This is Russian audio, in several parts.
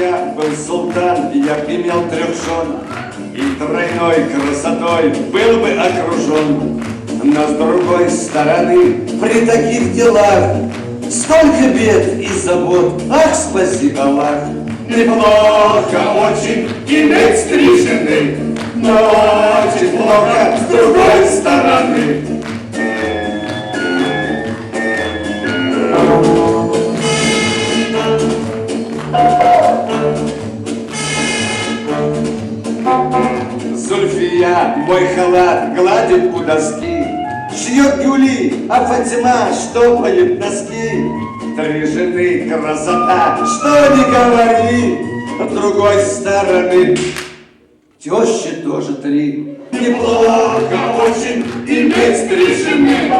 я был султан, я б имел трех жен, И тройной красотой был бы окружен. Но с другой стороны, при таких делах Столько бед и забот, ах, спаси Аллах! Неплохо очень иметь три жены, Но очень плохо с другой стороны. Зульфия мой халат гладит у доски, Шьет Юли, а Фатима штопает носки. Три жены красота, что не говори, С другой стороны Тещи тоже три. Неплохо очень иметь три жены,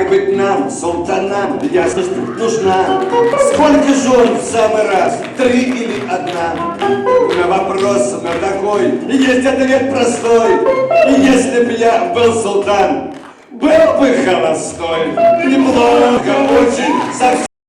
Как быть нам, султанам, ясность нужна? Сколько жен в самый раз, три или одна? На вопрос на такой есть ответ простой. Если б я был султан, был бы холостой. Неплохо очень, совсем